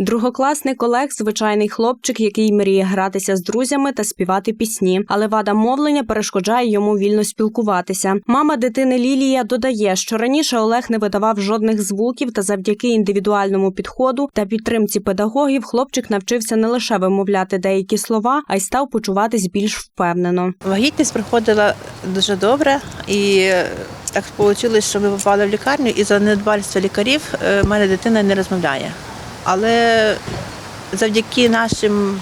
Другокласник Олег звичайний хлопчик, який мріє гратися з друзями та співати пісні, але вада мовлення перешкоджає йому вільно спілкуватися. Мама дитини Лілія додає, що раніше Олег не видавав жодних звуків, та завдяки індивідуальному підходу та підтримці педагогів хлопчик навчився не лише вимовляти деякі слова, а й став почуватись більш впевнено. Вагітність проходила дуже добре, і так вийшло, що ми попали в лікарню, і за недбальство лікарів е, в мене дитина не розмовляє. Але завдяки нашим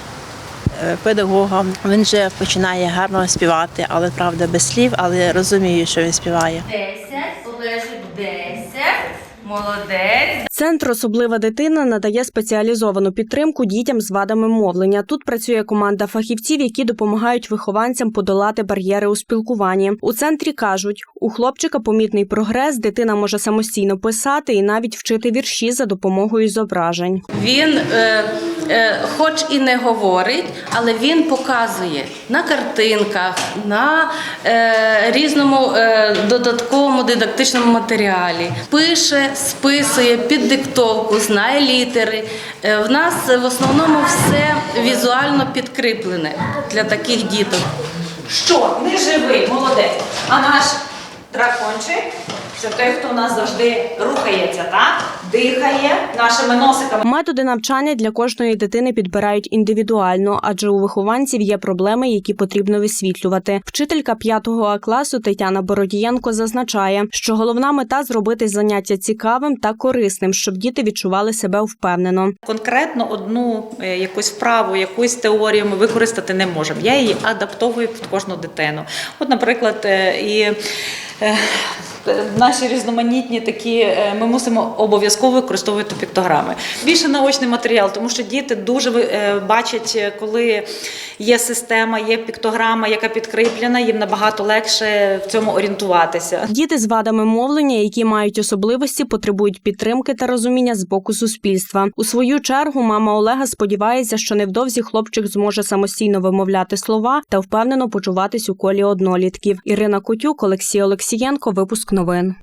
е, педагогам він вже починає гарно співати, але правда без слів, але розумію, що він співає. 10, Олежик 10, молодець. Центр особлива дитина надає спеціалізовану підтримку дітям з вадами мовлення. Тут працює команда фахівців, які допомагають вихованцям подолати бар'єри у спілкуванні. У центрі кажуть, у хлопчика помітний прогрес, дитина може самостійно писати і навіть вчити вірші за допомогою зображень. Він, е, е, хоч і не говорить, але він показує на картинках, на е, різному е, додатковому дидактичному матеріалі. Пише, списує під диктовку, знає літери. Е, в нас в основному все візуально підкріплене для таких діток. Що? Не живий, молодець. А наш дракончик це той, хто у нас завжди рухається, так? Дихає нашими носиками. Методи навчання для кожної дитини підбирають індивідуально, адже у вихованців є проблеми, які потрібно висвітлювати. Вчителька 5 А класу Тетяна Бородієнко зазначає, що головна мета зробити заняття цікавим та корисним, щоб діти відчували себе впевнено. Конкретно одну е, якусь вправу, якусь теорію ми використати не можемо. Я її адаптовую під кожну дитину. От, наприклад, е, і е, наші різноманітні такі, е, ми мусимо обов'язково використовувати піктограми. Більше наочний матеріал, тому що діти дуже е, бачать, е, коли є система, є піктограма, яка підкріплена, їм набагато легше в цьому орієнтуватися. Діти з вадами мовлення, які мають особливості, потребують підтримки та розуміння з боку суспільства. У свою чергу мама Олега сподівається, що невдовзі хлопчик зможе самостійно вимовляти слова та впевнено почуватись у колі однолітків. Ірина Котюк, Олексій Олексієнко. Випуск новин.